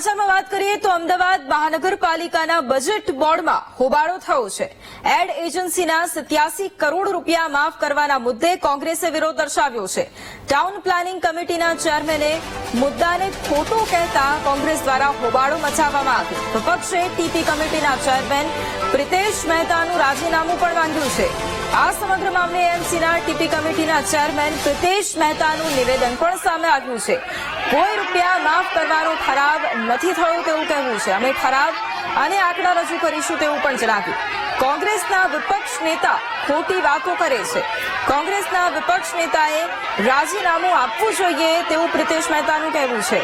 સમાચારમાં વાત કરીએ તો અમદાવાદ મહાનગરપાલિકાના બજેટ બોર્ડમાં હોબાળો થયો છે. એડ એજન્સીના સત્યાસી કરોડ રૂપિયા માફ કરવાના મુદ્દે કોંગ્રેસે વિરોધ દર્શાવ્યો છે. ટાઉન પ્લાનિંગ કમિટીના ચેરમેને મુદ્દાને ખોટો કહેતા કોંગ્રેસ દ્વારા હોબાળો મચાવવામાં આવ્યો. વિપક્ષે ટીપી કમિટીના ચેરમેન પ્રિતેશ મહેતાનું રાજીનામું પણ માંગ્યું છે. આ સમગ્ર મામલે એમસીના ટીપી કમિટીના ચેરમેન પ્રિતેશ મહેતાનું નિવેદન પણ સામે આવ્યું છે. કોઈ રૂપિયા માફ કરવાનો ઠરાવ નથી થયો તેવું કહેવું છે. અમે ઠરાવ અને આંકડા રજૂ કરીશું તેવું પણ જણાવ્યું. કોંગ્રેસના વિપક્ષ નેતા ખોટી વાતો કરે છે. કોંગ્રેસના વિપક્ષ નેતાએ રાજીનામું આપવું જોઈએ તેવું પ્રિતેશ મહેતાનું કહેવું છે.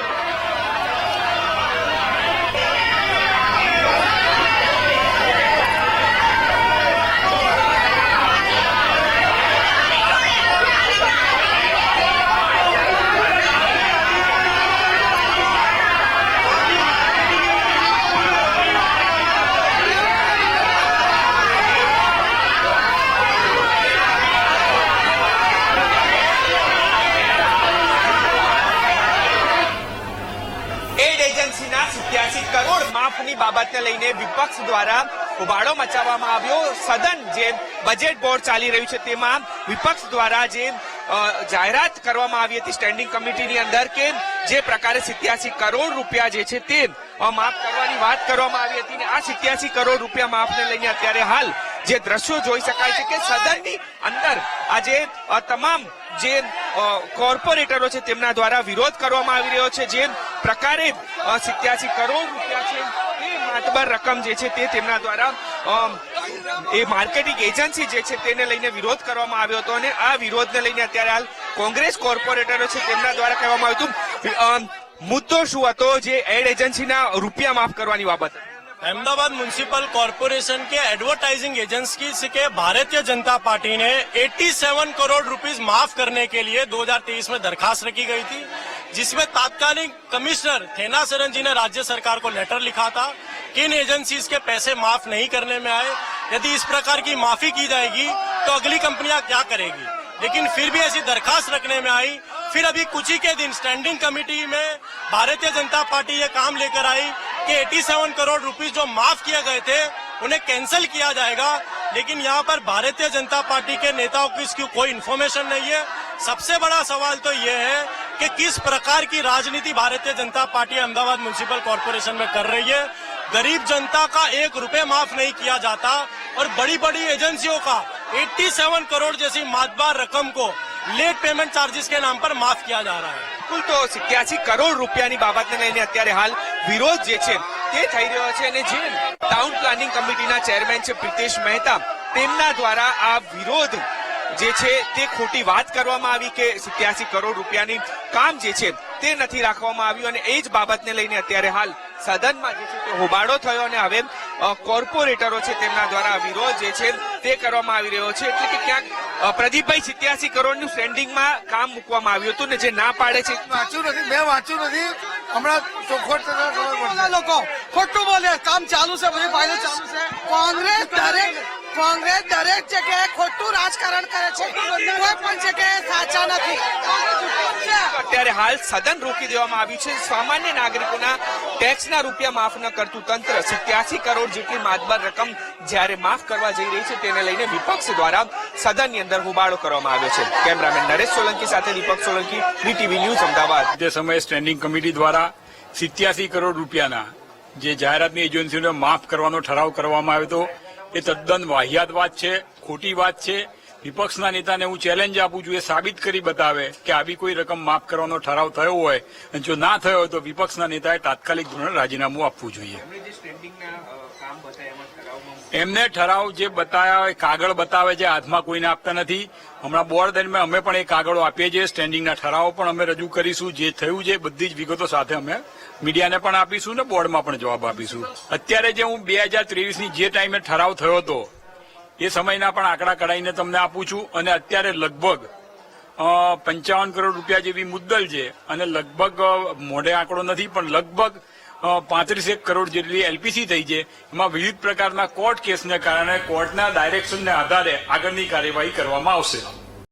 એજન્સીના સત્યાસી કરોડ માફની બાબતને લઈને વિપક્ષ દ્વારા ઉબાળો મચાવવામાં આવ્યો. સદન જે બજેટ બોર્ડ ચાલી રહ્યું છે તેમાં વિપક્ષ દ્વારા જે જાહેરાત કરવામાં આવી હતી સ્ટેન્ડિંગ કમિટીની અંદર કે જે પ્રકારે સિત્યાસી કરોડ રૂપિયા જે છે તે માફ કરવાની વાત કરવામાં આવી હતી ને આ સિત્યાસી કરોડ રૂપિયા માફને લઈને અત્યારે હાલ જે દ્રશ્યો જોઈ શકાય છે કે સદનની અંદર આજે તમામ જે કોર્પોરેટરો છે તેમના દ્વારા વિરોધ કરવામાં આવી રહ્યો છે જે પ્રકારે સિત્યાસી કરોડ રૂપિયા છે, એ માતબર રકમ જે છે તે તેમના દ્વારા એ માર્કેટિંગ એજન્સી જે છે તેને લઈને વિરોધ કરવામાં આવ્યો હતો અને આ વિરોધને લઈને અત્યારે હાલ કોંગ્રેસ કોર્પોરેટરો છે તેમના દ્વારા કહેવામાં આવ્યું હતું મુદ્દો શું હતો જે એડ એજન્સીના રૂપિયા માફ કરવાની બાબત? अहमदाबाद म्युनिसिपल कॉरपोरेशन के एडवर्टाइजिंग एजेंसी के भारतीय जनता पार्टी ने 87 करोड़ रुपीस माफ़ करने के लिए 2023 में दरखास्त रखी गई थी, जिसमें तात्कालिक कमिश्नर थेना सरन जी ने राज्य सरकार को लेटर लिखा था कि इन एजेंसीज के पैसे माफ़ नहीं करने में आए। यदि इस प्रकार की माफ़ी की जाएगी तो अगली कंपनियाँ क्या करेगी? लेकिन फिर भी ऐसी दरखास्त रखने में आई फिर अभी कुछ ही के दिन स्टैंडिंग कमेटी में भारतीय जनता पार्टी ये काम लेकर आई कि 87 करोड़ रुपीस जो माफ़ किए गए थे, उन्हें कैंसिल किया जाएगा। लेकिन यहाँ पर भारतीय जनता पार्टी के नेताओं की इसकी कोई इन्फॉर्मेशन नहीं है। सबसे बड़ा सवाल तो ये है कि किस प्रकार की राजनीति Bharatiya Janata party Ahmedabad municipal corporation में कर रही है। गरीब जनता का एक रुपए माफ़ नहीं किया जाता और बड़ी बड़ी एजेंसियों का 87 करोड़ जैसी मातबार रकम को लेट पेमेंट चार्जेस के नाम पर माफ किया जा रहा है કુલ તો સિત્યાસી કરોડ રૂપિયાની બાબતને લઈને અત્યારે હાલ વિરોધ જે છે તે થઈ રહ્યો છે અને જે ટાઉન પ્લાનિંગ કમિટીના ચેરમેન છે પ્રિતેશ મહેતા તેમના દ્વારા આ વિરોધ જે છે તે ખોટી વાત કરવામાં આવી કે સિત્યાસી કરોડ રૂપિયાની કામ જે છે તે નથી રાખવામાં આવ્યું અને એ જ બાબતને લઈને અત્યારે હાલ સદનમાં જે છે તે હોબાળો થયો અને હવે અ, કોર્પોરેટરો છે તેમના દ્વારા વિરોધ જે છે તે કરવામાં આવી રહ્યો છે. એટલે કે ક્યાંક પ્રદીપભાઈ સિત્યાસી કરોડનું સ્ટેન્ડિંગમાં કામ મૂકવામાં આવ્યું હતું ને જે ના પાડે છે. વાંચ્યું નથી મેં વાંચ્યું નથી. હમણાં ચોખવટ લોકો? ખોટું બોલે કામ ચાલુ છે બધી ફાઇલો ચાલુ છે. કોંગ્રેસ દરેક કોંગ્રેસ દરેક જગ્યાએ ખોટું રાજકારણ કરે છે. કોઈ પણ જગ્યાએ સાચા નથી. અત્યારે હાલ સદન રોકી દેવામાં આવ્યું છે. સામાન્ય નાગરિકોના ટેક્સના રૂપિયા માફ ન કરતું તંત્ર સિત્યાસી કરોડ જેટલી માતબર રકમ જ્યારે માફ કરવા જઈ રહી છે, તેને લઈને વિપક્ષ દ્વારા સદનની અંદર હોબાળો કરવામાં આવ્યો છે. કેમેરામેન નરેશ સોલંકી સાથે દીપક સોલંકી વીટીવી ન્યૂઝ, અમદાવાદ. તે સમયે સ્ટેન્ડિંગ કમિટી દ્વારા સિત્યાસી કરોડ રૂપિયાના જે જાહેરાતની એજન્સીઓને માફ કરવાનો ઠરાવ કરવામાં આવ્યો હતો, એ તદ્દન વાહિયાત વાત છે, ખોટી વાત છે. વિપક્ષના નેતાને હું ચેલેન્જ આપું છું એ સાબિત કરી બતાવે કે આવી કોઈ રકમ માફ કરવાનો ઠરાવ થયો હોય. અને જો ના થયો હોય તો વિપક્ષના નેતાએ તાત્કાલિક ધોરણે રાજીનામું આપવું જોઈએ. એમને ઠરાવ જે બતાવ્યા હોય કાગળ બતાવે છે હાથમાં કોઈને આપતા નથી. હમણાં બોર્ડ દરમિયાન અમે પણ એ કાગળો આપીએ છીએ સ્ટેન્ડિંગના ઠરાવો પણ અમે રજૂ કરીશું. જે થયું છે બધી જ વિગતો સાથે અમે મીડિયાને પણ આપીશું ને બોર્ડમાં પણ જવાબ આપીશું. અત્યારે જે હું બે હજાર ત્રેવીસની જે ટાઈમે ઠરાવ થયો હતો એ સમયના પણ આંકડા કઢાઈને તમને આપું છું અને અત્યારે લગભગ પંચાવન કરોડ રૂપિયા જેવી મુદ્દલ છે અને લગભગ મોઢે આંકડો નથી, પણ લગભગ પાંત્રીસ એક કરોડ જેટલી એલપીસી થઈ છે. એમાં વિવિધ પ્રકારના કોર્ટ કેસને કારણે કોર્ટના ડાયરેક્શનને આધારે આગળની કાર્યવાહી કરવામાં આવશે.